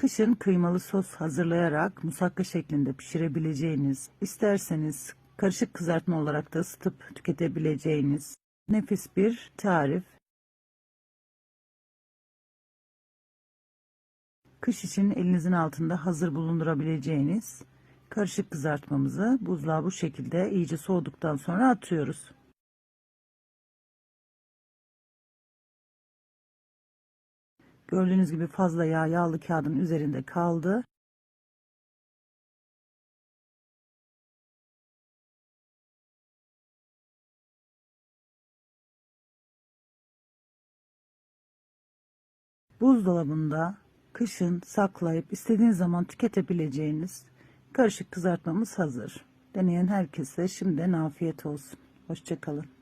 Kışın kıymalı sos hazırlayarak musakka şeklinde pişirebileceğiniz, isterseniz karışık kızartma olarak da ısıtıp tüketebileceğiniz nefis bir tarif. Kış için elinizin altında hazır bulundurabileceğiniz karışık kızartmamızı buzluğa bu şekilde iyice soğuduktan sonra atıyoruz. Gördüğünüz gibi fazla yağ yağlı kağıdın üzerinde kaldı. Buzdolabında kışın saklayıp istediğiniz zaman tüketebileceğiniz karışık kızartmamız hazır. Deneyen herkese şimdiden afiyet olsun. Hoşçakalın.